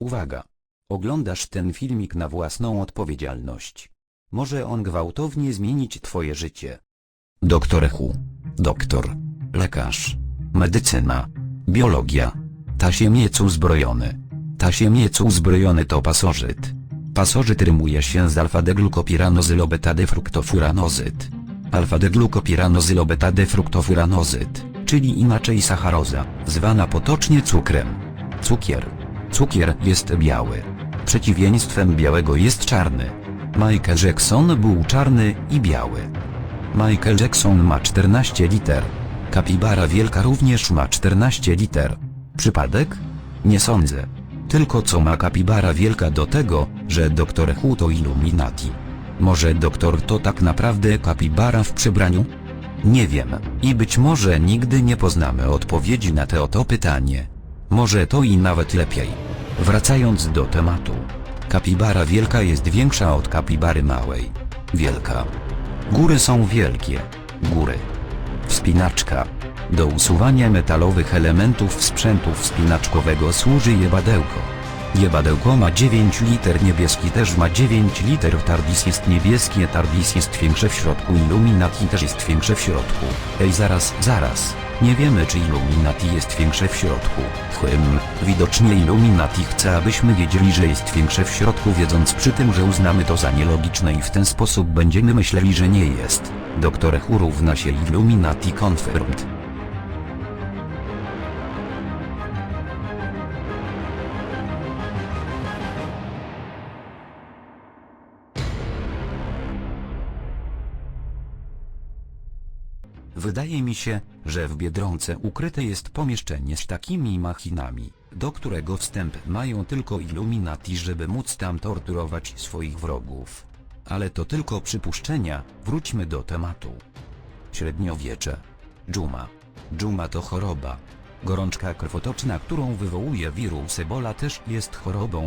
Uwaga! Oglądasz ten filmik na własną odpowiedzialność. Może on gwałtownie zmienić twoje życie. Doktor Hu. Doktor. Lekarz. Medycyna. Biologia. Tasiemiec uzbrojony. Tasiemiec uzbrojony to pasożyt. Pasożyt rymuje się z alfa-deglukopiranozyl-beta-defruktofuranozyt. Alfa-deglukopiranozyl-beta-defruktofuranozyt, czyli inaczej sacharoza, zwana potocznie cukrem. Cukier. Cukier jest biały. Przeciwieństwem białego jest czarny. Michael Jackson był czarny i biały. Michael Jackson ma 14 liter. Kapibara wielka również ma 14 liter. Przypadek? Nie sądzę. Tylko co ma kapibara wielka do tego, że doktor Hu to Illuminati? Może doktor to tak naprawdę kapibara w przebraniu? Nie wiem, i być może nigdy nie poznamy odpowiedzi na to oto pytanie. Może to i nawet lepiej. Wracając do tematu. Kapibara wielka jest większa od kapibary małej. Wielka. Góry są wielkie. Góry. Wspinaczka. Do usuwania metalowych elementów sprzętu wspinaczkowego służy jebadełko. Jebadełko ma 9 liter, niebieski też ma 9 liter, Tardis jest niebieski, a Tardis jest większe w środku, Illuminati też jest większe w środku. Ej zaraz, zaraz. Nie wiemy czy Illuminati jest większe w środku. Hym, widocznie Illuminati chce abyśmy wiedzieli, że jest większe w środku, wiedząc przy tym, że uznamy to za nielogiczne i w ten sposób będziemy myśleli, że nie jest. Doktor równa się Illuminati confirmed. Wydaje mi się, że w Biedronce ukryte jest pomieszczenie z takimi machinami, do którego wstęp mają tylko Illuminati, żeby móc tam torturować swoich wrogów. Ale to tylko przypuszczenia, wróćmy do tematu. Średniowiecze. Dżuma. Dżuma to choroba. Gorączka krwotoczna, którą wywołuje wirus Ebola też jest chorobą,